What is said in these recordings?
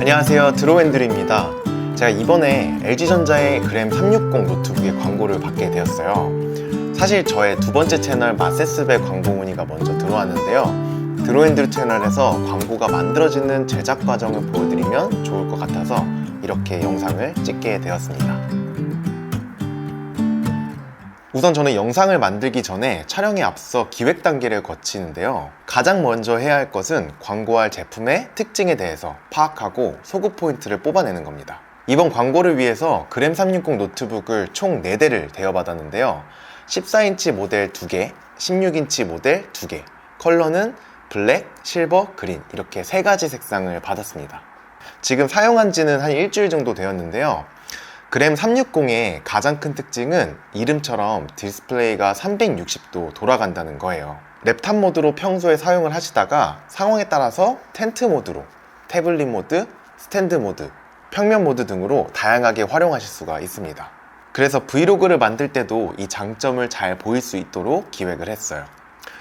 안녕하세요. 드로앤드루입니다. 제가 이번에 LG전자의 그램 360 노트북의 광고를 받게 되었어요. 사실 저의 두 번째 채널 마세스베 광고 문의가 먼저 들어왔는데요. 드로앤드루 채널에서 광고가 만들어지는 제작 과정을 보여드리면 좋을 것 같아서 이렇게 영상을 찍게 되었습니다 우선 저는 영상을 만들기 전에 촬영에 앞서 기획 단계를 거치는데요. 가장 먼저 해야 할 것은 광고할 제품의 특징에 대해서 파악하고 소구 포인트를 뽑아내는 겁니다. 이번 광고를 위해서 그램 360 노트북을 총 4대를 대여받았는데요. 14인치 모델 2개, 16인치 모델 2개, 컬러는 블랙, 실버, 그린 이렇게 세 가지 색상을 받았습니다. 지금 사용한 지는 한 일주일 정도 되었는데요. 그램 360의 가장 큰 특징은 이름처럼 디스플레이가 360도 돌아간다는 거예요. 랩탑 모드로 평소에 사용을 하시다가 상황에 따라서 텐트 모드로, 태블릿 모드, 스탠드 모드, 평면 모드 등으로 다양하게 활용하실 수가 있습니다. 그래서 브이로그를 만들 때도 이 장점을 잘 보일 수 있도록 기획을 했어요.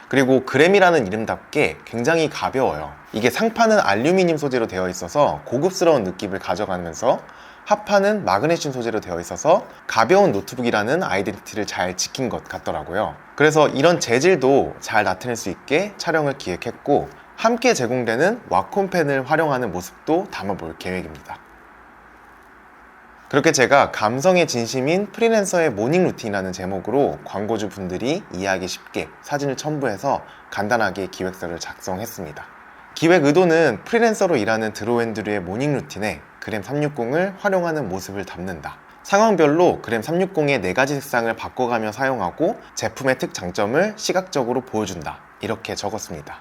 그리고 그램이라는 이름답게 굉장히 가벼워요. 이게 상판은 알루미늄 소재로 되어 있어서 고급스러운 느낌을 가져가면서 하판은 마그네슘 소재로 되어 있어서 가벼운 노트북이라는 아이덴티티를 잘 지킨 것 같더라고요. 그래서 이런 재질도 잘 나타낼 수 있게 촬영을 기획했고 함께 제공되는 와콤펜을 활용하는 모습도 담아볼 계획입니다. 그렇게 제가 감성의 진심인 프리랜서의 모닝 루틴이라는 제목으로 광고주 분들이 이해하기 쉽게 사진을 첨부해서 간단하게 기획서를 작성했습니다. 기획 의도는 프리랜서로 일하는 드로앤드류의 모닝 루틴에 그램 360을 활용하는 모습을 담는다. 상황별로 그램 360의 네 가지 색상을 바꿔가며 사용하고 제품의 특장점을 시각적으로 보여준다. 이렇게 적었습니다.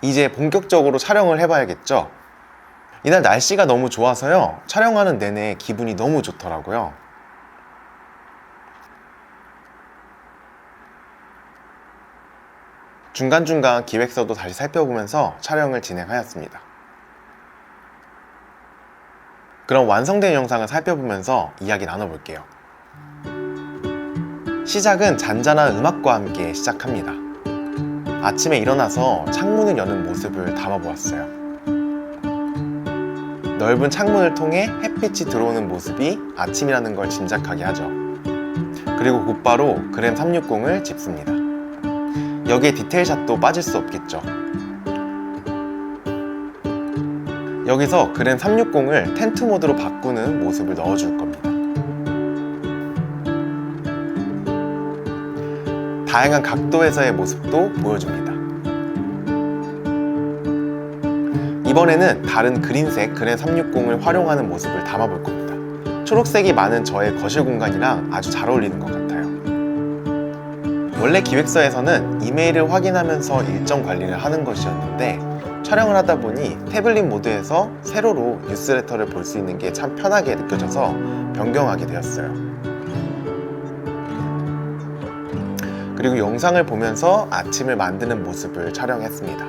이제 본격적으로 촬영을 해봐야겠죠? 이날 날씨가 너무 좋아서요. 촬영하는 내내 기분이 너무 좋더라고요. 중간중간 기획서도 다시 살펴보면서 촬영을 진행하였습니다. 그럼 완성된 영상을 살펴보면서 이야기 나눠볼게요. 시작은 잔잔한 음악과 함께 시작합니다. 아침에 일어나서 창문을 여는 모습을 담아보았어요. 넓은 창문을 통해 햇빛이 들어오는 모습이 아침이라는 걸 짐작하게 하죠. 그리고 곧바로 그램 360을 집습니다. 여기에 디테일샷도 빠질 수 없겠죠. 여기서 그램 360을 텐트 모드로 바꾸는 모습을 넣어줄 겁니다. 다양한 각도에서의 모습도 보여줍니다. 이번에는 다른 그린색 그램 360을 활용하는 모습을 담아볼 겁니다. 초록색이 많은 저의 거실 공간이랑 아주 잘 어울리는 것 같아요. 원래 기획서에서는 이메일을 확인하면서 일정 관리를 하는 것이었는데 촬영을 하다 보니 태블릿 모드에서 세로로 뉴스레터를 볼 수 있는 게 참 편하게 느껴져서 변경하게 되었어요. 그리고 영상을 보면서 아침을 만드는 모습을 촬영했습니다.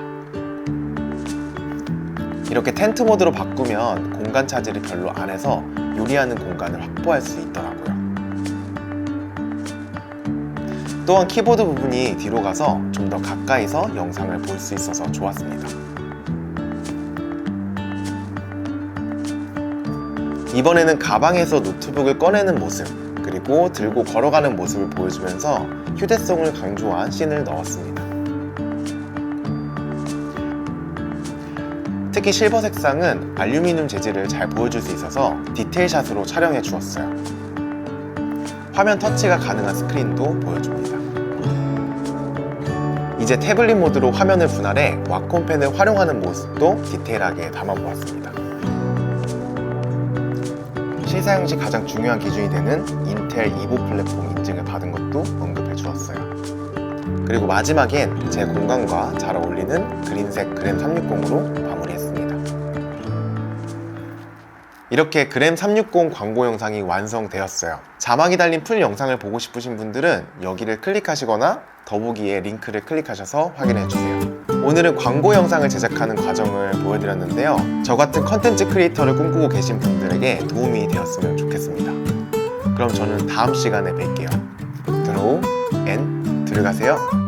이렇게 텐트 모드로 바꾸면 공간 차질이 별로 안 해서 요리하는 공간을 확보할 수 있더라고요. 또한 키보드 부분이 뒤로 가서 좀 더 가까이서 영상을 볼 수 있어서 좋았습니다. 이번에는 가방에서 노트북을 꺼내는 모습, 그리고 들고 걸어가는 모습을 보여주면서 휴대성을 강조한 씬을 넣었습니다. 특히 실버 색상은 알루미늄 재질을 잘 보여줄 수 있어서 디테일샷으로 촬영해 주었어요. 화면 터치가 가능한 스크린도 보여줍니다. 이제 태블릿 모드로 화면을 분할해 와콤펜을 활용하는 모습도 디테일하게 담아보았습니다. 실사 용 시 가장 중요한 기준이 되는 인텔 이보 플랫폼 인증을 받은 것도 언급해 주었어요. 그리고 마지막엔 제 공간과 잘 어울리는 그린색 그램 360으로 마무리했습니다. 이렇게 그램 360 광고 영상이 완성되었어요. 자막이 달린 풀 영상을 보고 싶으신 분들은 여기를 클릭하시거나 더보기에 링크를 클릭하셔서 확인해 주세요. 오늘은 광고 영상을 제작하는 과정을 보여드렸는데요. 저 같은 컨텐츠 크리에이터를 꿈꾸고 계신 분들에게 도움이 되었으면 좋겠습니다. 그럼 저는 다음 시간에 뵐게요. 드로우 앤 들어가세요.